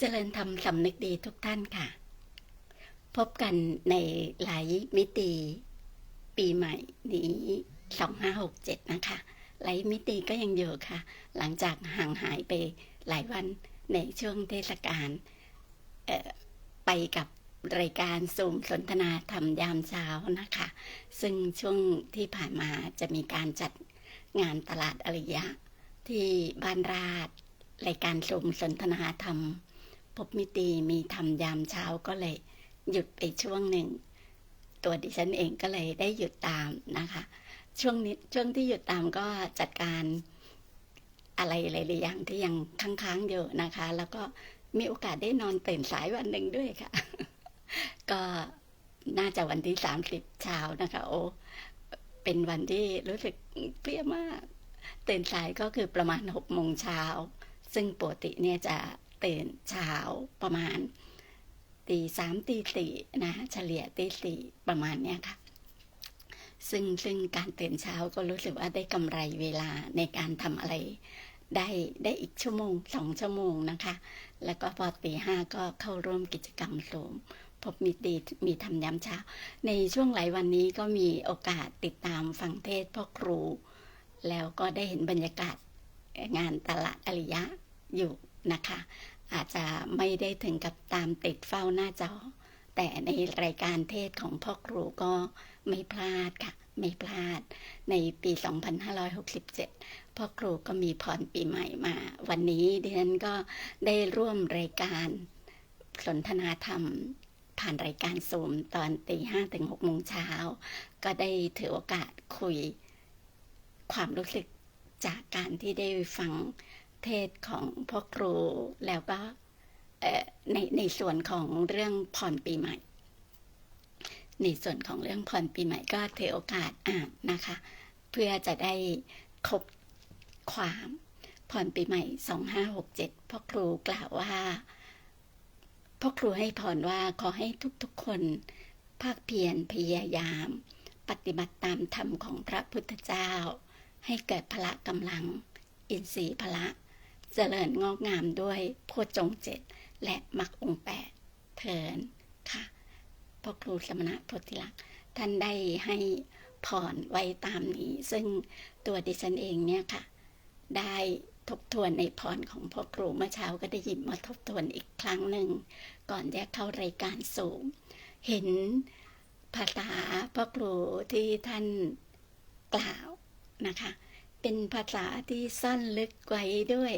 เจริญธรรมสำนึกดีทุกท่านค่ะ พบกันในหลายมิติ ปีใหม่นี้2567 นะคะ หลายมิติก็ยังอยู่ค่ะ หลังจากห่างหายไปหลายวันในช่วงเทศกาลไปกับรายการสูมสนทนาธรรมยามเช้านะคะ ซึ่งช่วงที่ผ่านมาจะมีการจัดงานตลาดอริยะ ที่บ้านราชรายการสูมสนทนาธรรม พบมิตีมีทำยามเช้าก็เลยหยุดไปช่วงหนึ่ง ตัวดิฉันเองก็เลยได้หยุดตามนะคะ ช่วงนี้ช่วงที่หยุดตามก็จัดการอะไรหลายๆอย่างที่ยังค้างๆอยู่นะคะ แล้วก็มีโอกาสได้นอนตื่นสายวันหนึ่งด้วยค่ะ ก็น่าจะวันที่สามสิบเช้านะคะ โอ้เป็นวันที่รู้สึกเพลียมาก ตื่นสายก็คือประมาณหกโมงเช้า ซึ่งปกติเนี่ยจะ ตื่นเช้าประมาณตีสามตีสี่นะเฉลี่ยตีสี่ประมาณเนี้ยค่ะ ซึ่งซึ่งการตื่นเช้าก็รู้สึกว่าได้กำไรเวลาในการทำอะไร ได้ได้อีกชั่วโมงสองชั่วโมงนะคะ แล้วก็พอตีห้าก็เข้าร่วมกิจกรรมโสมพบมีดีมีทำย้ำเช้า ในช่วงหลายวันนี้ก็มีโอกาสติดตามฟังเทศพ่อครู แล้วก็ได้เห็นบรรยากาศงานตลาดอริยะอยู่ นะคะ อาจจะไม่ได้ถึงกับตามติดเฝ้าหน้าจอ แต่ในรายการเทศของพ่อครูก็ไม่พลาดค่ะ ไม่พลาด ในปี 2567 พ่อครูก็มีพรปีใหม่มา วันนี้ดิฉันก็ได้ร่วมรายการสนทนาธรรมผ่านรายการซูมตอนตีห้าถึงหกโมงเช้า ก็ได้ถือโอกาสคุยความรู้สึกจากการที่ได้ฟัง เทศของพ่อครูแล้วก็ในในส่วนของเรื่องผ่อนปีใหม่ ในส่วนของเรื่องผ่อนปีใหม่ก็ถือโอกาสอ่านนะคะ เพื่อจะได้ครบความผ่อนปีใหม่ 2567พ่อครูกล่าวว่าพ่อครูให้พรว่าขอให้ทุกๆคน ภาคเพียรพยายาม ปฏิบัติตามธรรมของพระพุทธเจ้า ให้เกิดพละกำลัง อินทรีย์พละ เจริญงอกงามด้วยโพจงเจ็ดและมรรคองแปดเทินค่ะพ่อครูสมณะโพธิลักษ์ท่านได้ให้พรไว้ตามนี้ ซึ่งตัวดิฉันเองเนี่ยค่ะ ได้ทบทวนในพรของพ่อครูเมื่อเช้าก็ได้หยินมาทบทวนอีกครั้งหนึ่ง ก่อนจะเข้ารายการสูง เห็นภาษาพ่อครูที่ท่านกล่าวนะคะ เป็นภาษาที่ซ่อนลึกไว้ด้วย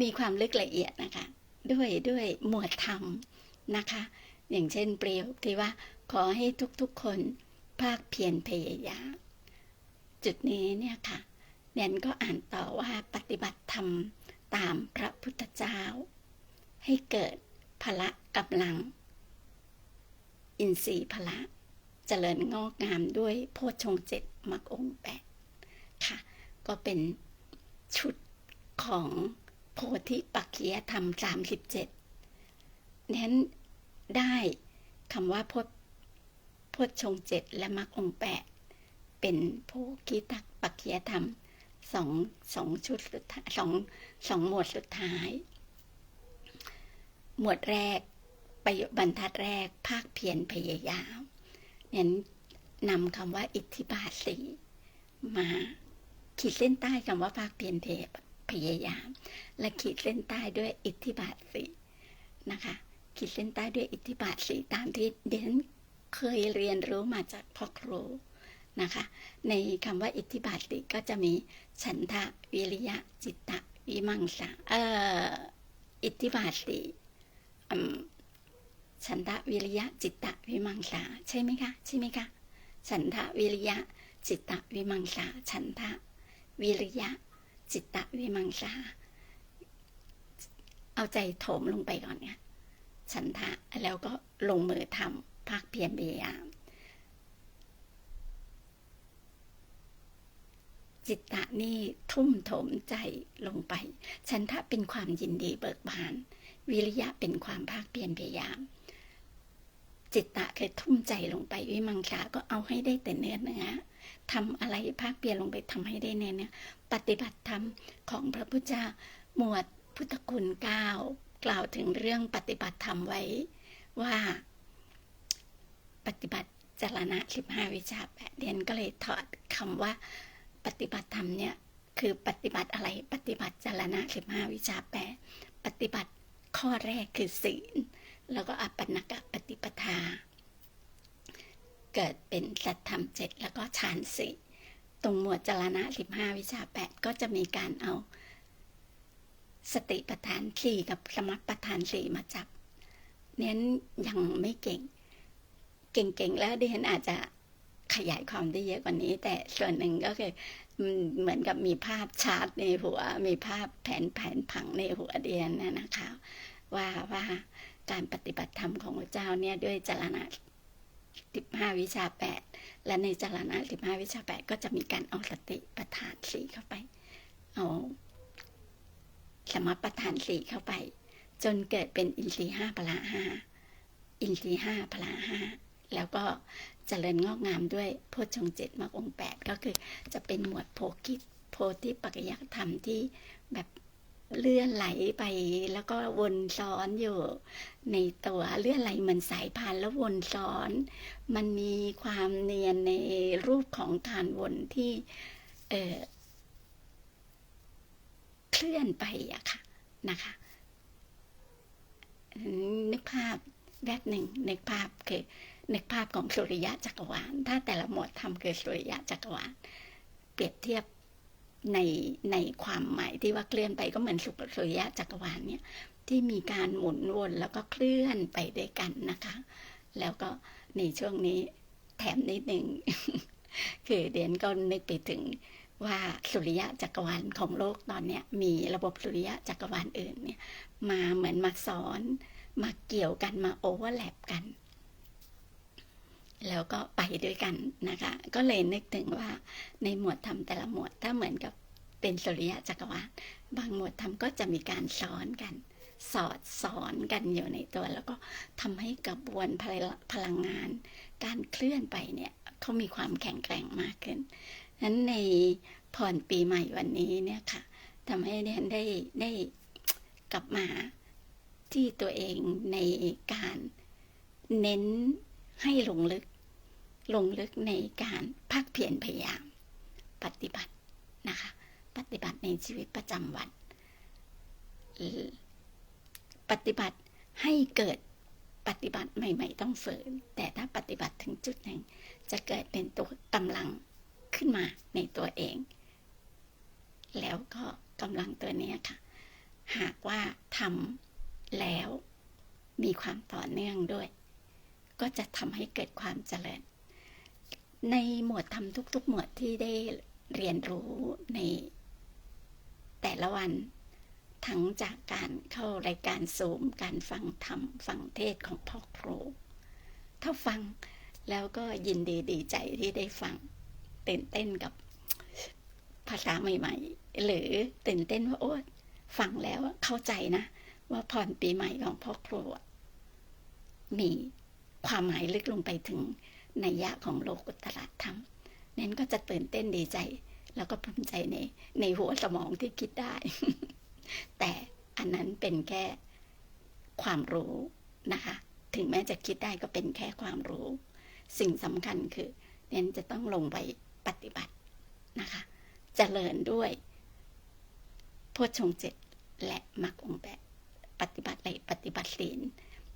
มีความลึกละเอียดนะคะ ด้วยด้วยหมวดธรรมนะคะ อย่างเช่นเปรียวที่ว่า ขอให้ทุกๆคนภาคเพียรพยายามจุดนี้เนี่ยค่ะเนนก็อ่านต่อว่าปฏิบัติธรรมตามพระพุทธเจ้า ให้เกิดพละกำลัง อินทรีย์พละเจริญงอกงามด้วยโพชงเจ็ดมรรคองแปดค่ะ ก็เป็นชุดของ พธิปักเคียธรรมสามสิบเจ็ดนั้นได้คำว่าพจพจชงเจ็ดและมรรคองแปดเป็นโพธิตักปักเคียธรรมสองสองชุดสุดท้ายสองสองหมวดสุดท้าย หมวดแรกประโยบรรทัดแรกภาคเพียรพยายามนั้นนำคำว่าอิทธิบาทสีมาขีดเส้นใต้คำว่าภาคเพียรเทพ พยายาม และขีดเส้นใต้ด้วยอิทธิบาทสีนะคะ ขีดเส้นใต้ด้วยอิทธิบาทสีตามที่เดนเคยเรียนรู้มาจากพ่อครูนะคะ ในคำว่าอิทธิบาทสีก็จะมีฉันทะวิริยะจิตตะวิมังสาเอ่ออิทธิบาทสีฉันทะวิริยะจิตตะวิมังสาใช่ไหมคะใช่ไหมคะฉันทะวิริยะจิตตะวิมังสาฉันทะวิริยะ จิตตะวิมังสาเอาใจโถมลงไปก่อนเนี่ยฉันทะแล้วก็ลงมือทำภาคเพียรพยายาม จิตตะนี่ทุ่มโถมใจลงไป ฉันทะเป็นความยินดีเบิกบาน วิริยะเป็นความภาคเพียรพยายาม จิตตะคือทุ่มใจลงไปวิมังสาก็เอาให้ได้แต่เนื้อเนื้อทำอะไรภาคเพียรลงไปทำให้ได้เนี่ยเนี่ย ปฏิบัติธรรมของพระพุทธเจ้าหมวดพุทธคุณเก้ากล่าวถึงเรื่องปฏิบัติธรรมไว้ว่า ปฏิบัติจรณะสิบห้าวิชาแปดเดียนก็เลยถอดคำว่า ปฏิบัติธรรมเนี่ยคือปฏิบัติอะไรปฏิบัติจรณะสิบห้าวิชาแปดปฏิบัติข้อแรกคือศีล แล้วก็อปันนกะปฏิปทา เกิดเป็นสัตธรรมเจ็ดแล้วก็ฌานสี่ ตรงหมวดจรณะสิบห้าวิชาแปดก็จะมีการเอา สติปัฏฐานสี่กับสมัติปัฏฐานสี่มาจับ เน้นยังไม่เก่ง เก่งๆ แล้วดิฉันอาจจะขยายความได้เยอะกว่านี้ แต่ส่วนหนึ่งก็คือเหมือนกับมีภาพชาร์ตในหัว มีภาพแผนแผนผังในหัวเดียนนะคะ ว่าว่าการปฏิบัติธรรมของพระเจ้าเนี่ยด้วยจรณะ สิบห้าวิชาแปดและในจารณะสิบห้าวิชาแปดก็จะมีการเอาสติปัฏฐานสีเข้าไป เอาสมปัฏฐานสีเข้าไป จนเกิดเป็นอินทรีห้าพละห้าอินทรีห้าพละห้าแล้วก็เจริญงอกงามด้วยโพชฌงเจ็ดมรรคองแปดก็คือจะเป็นหมวดโพกิจโพธิปัจจยธรรมที่แบบ เลื่อนไหลไปแล้วก็วนซ้อนอยู่ในตัวเลื่อนไหลเหมือนสายพานแล้ววนซ้อน มันมีความเนียนในรูปของการวนที่เออเคลื่อนไปอะค่ะนะคะนึกภาพแบบหนึ่งนึกภาพคือนึกภาพของสุริยะจักรวาลถ้าแต่ละหมวดทำคือสุริยะจักรวาลเปรียบเทียบ ในในความหมายที่ว่าเคลื่อนไปก็เหมือนสุริยะจักรวาลเนี่ยที่มีการหมุนวนแล้วก็เคลื่อนไปด้วยกันนะคะ แล้วก็ในช่วงนี้แถมนิดหนึ่งคือเดนก็นึกไปถึงว่าสุริยะจักรวาลของโลกตอนเนี้ยมีระบบสุริยะจักรวาลอื่นเนี่ยมาเหมือนมาซ้อนมาเกี่ยวกันมาโอเวอร์แลปกัน แล้วก็ไปด้วยกันนะคะ ก็เลยนึกถึงว่าในหมวดธรรมแต่ละหมวดถ้าเหมือนกับเป็นสุริยะจักรวาลบางหมวดธรรมก็จะมีการซ้อนกัน สอดสอนกันอยู่ในตัว แล้วก็ทำให้กระบวนพลังงาน การเคลื่อนไปเนี่ยเขามีความแข็งแกร่งมากขึ้นนั้นในผ่อนปีใหม่วันนี้เนี่ยค่ะทำให้เนี่ยได้ได้กลับมาที่ตัวเองในการเน้นให้ลงลึก ลงลึกในการพักเพียรพยายาม ปฏิบัตินะคะ ปฏิบัติในชีวิตประจำวัน ปฏิบัติให้เกิดปฏิบัติใหม่ ๆ ต้องฝืน แต่ถ้าปฏิบัติถึงจุดหนึ่ง จะเกิดเป็นตัวกำลังขึ้นมาในตัวเอง แล้วก็กำลังตัวนี้ค่ะ หากว่าทำแล้วมีความต่อเนื่องด้วย ก็จะทำให้เกิดความเจริญ ในหมวดทำทุก ๆ หมวดที่ได้เรียนรู้ในแต่ละวัน ทั้งจากการเข้ารายการซูมการฟังธรรมฟังเทศของพ่อครูถ้าฟังแล้วก็ยินดีดีใจที่ได้ฟังตื่นเต้นกับภาษาใหม่ ๆ หรือตื่นเต้นว่าโอ้ฟังแล้วเข้าใจนะ ว่าพรปีใหม่ของพ่อครัวมีความหมายลึกลงไปถึง นัยยะของโลกุตละธรรมนั้นก็จะตื่นเต้นดีใจ แล้วก็ภูมิใจในในหัวสมองที่คิดได้ แต่อันนั้นเป็นแค่ความรู้นะคะ ถึงแม้จะคิดได้ก็เป็นแค่ความรู้ สิ่งสำคัญคือเน้นจะต้องลงไปปฏิบัตินะคะจะเจริญด้วยโพชงเจ็ดและมรรคองแปดปฏิบัติอะไรปฏิบัติศีล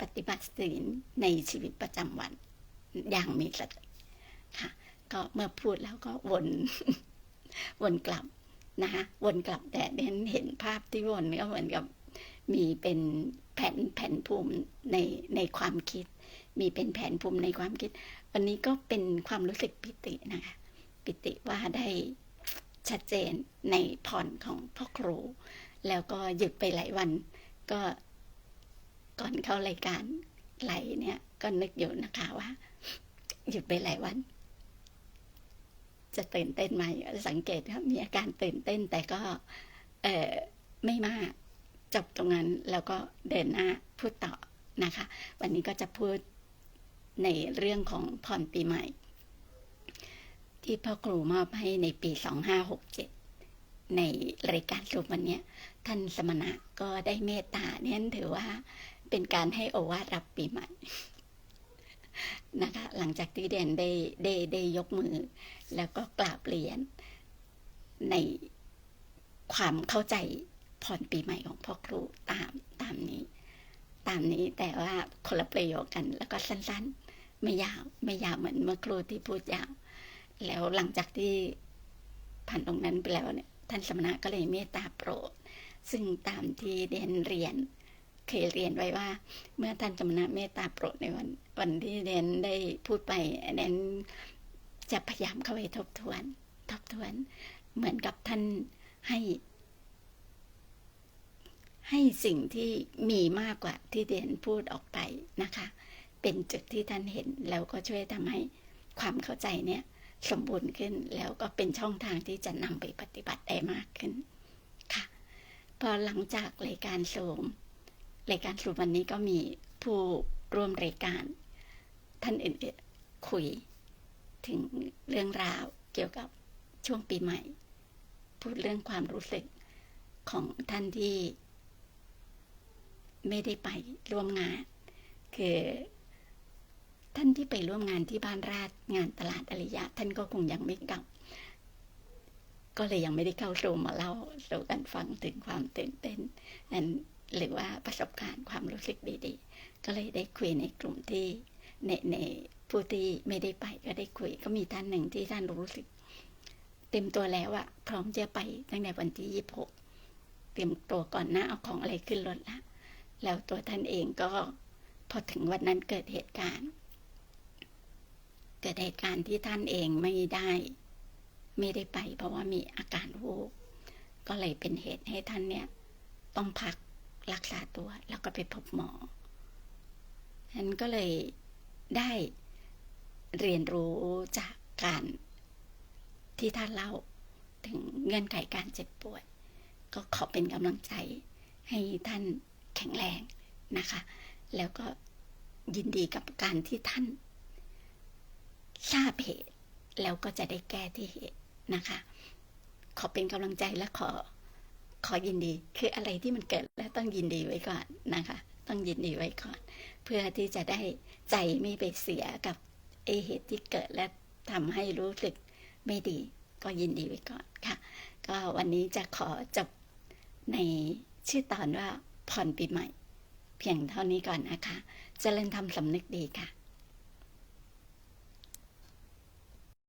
ปฏิบัติศีลในชีวิตประจำวัน อย่างมีสติค่ะ ก็เมื่อพูดแล้วก็วน วนกลับนะคะวนกลับแต่เน้นเห็นภาพที่วนก็เหมือนกับมีเป็นแผ่นแผ่นภูมิในในความคิด มีเป็นแผนภูมิในความคิด วันนี้ก็เป็นความรู้สึกปิตินะคะ ปิติว่าได้ชัดเจนในพรของพ่อครู แล้วก็หยุดไปหลายวันก็ก่อนเข้ารายการไหลเนี่ยก็นึกอยู่นะคะว่า หยุดไปหลายวัน จะตื่นเต้นไหมสังเกตว่ามีอาการตื่นเต้นแต่ก็เออไม่มากจบตรงนั้นแล้วก็เดินหน้าพูดต่อนะคะ วันนี้ก็จะพูดในเรื่องของพรปีใหม่ ที่พ่อครูมอบให้ในปี 2567 ในรายการรูปวันนี้ท่านสมณะก็ได้เมตตาเนี่ยถือว่าเป็นการให้โอวาทรับปีใหม่ นะคะ หลังจากที่เดนได้ได้ได้ยกมือ แล้วก็กราบเรียนในความเข้าใจพรปีใหม่ของพ่อครูตามตามนี้ ตามนี้แต่ว่าคนละประโยคกัน แล้วก็สั้นๆ ไม่ยาวไม่ยาวเหมือนเมื่อครูที่พูดยาว แล้วหลังจากที่ผ่านตรงนั้นไปแล้วเนี่ยท่านสมณะก็เลยเมตตาโปรด ซึ่งตามที่เดนเรียน เคยเรียนไว้ว่า เมื่อท่านสมณะเมตตาโปรดในวันวันที่เดนได้พูดไปเดนจะพยายามเข้าไปทบทวน ทบทวน เหมือนกับท่านให้ ให้สิ่งที่มีมากกว่าที่เดนพูดออกไปนะคะ เป็นจุดที่ท่านเห็นแล้วก็ช่วยทำให้ความเข้าใจเนี่ยสมบูรณ์ขึ้นแล้วก็เป็นช่องทางที่จะนำไปปฏิบัติได้มากขึ้น ค่ะ พอหลังจากรายการสูม รายการสูมวันนี้ก็มีผู้ร่วมรายการ ท่านอื่นๆคุยถึงเรื่องราวเกี่ยวกับช่วงปีใหม่ พูดเรื่องความรู้สึกของท่านที่ ไม่ได้ไปร่วมงาน คือท่านที่ไปร่วมงานที่บ้านราชงานตลาดอริยะ ท่านก็คงยังไม่กลับ ก็เลยยังไม่ได้เข้าสู่มาเล่าสู่กันฟังถึงความตื่นเต้นนั้น หรือว่าประสบการณ์ความรู้สึกดีๆ ก็เลยได้คุยในกลุ่มที่ในในผู้ที่ไม่ได้ไปก็ได้คุย ก็มีท่านหนึ่งที่ท่านรู้สึก เต็มตัวแล้วอะพร้อมจะไปตั้งแต่วันที่ยี่หกเตรียมตัวก่อนหน้าเอาของอะไรขึ้นรถละแล้วตัวท่านเองก็พอถึงวันนั้นเกิดเหตุการณ์ เกิดเหตุการณ์ที่ท่านเองไม่ได้ ไม่ได้ไป เพราะว่ามีอาการวูบก็เลยเป็นเหตุให้ท่านเนี่ย ต้องพัก รักษาตัวแล้วก็ไปพบหมอฉันก็เลยได้เรียนรู้จากการที่ท่านเล่าถึงเงื่อนไขการเจ็บป่วย ก็ขอเป็นกำลังใจให้ท่านแข็งแรงนะคะ แล้วก็ยินดีกับการที่ท่านทราบเหตุ แล้วก็จะได้แก้ที่เหตุนะคะ ขอเป็นกำลังใจและขอ ขอยินดี คืออะไรที่มันเกิดแล้วต้องยินดีไว้ก่อนนะคะ ต้องยินดีไว้ก่อน เพื่อที่จะได้ใจไม่ไปเสียกับเอเหตุที่เกิดและทำให้รู้สึกไม่ดี ก็ยินดีไว้ก่อนค่ะ ก็วันนี้จะขอจบในชื่อตอนว่าผ่อนปีใหม่ เพียงเท่านี้ก่อนนะคะ เจริญธรรมสำนึกดีค่ะ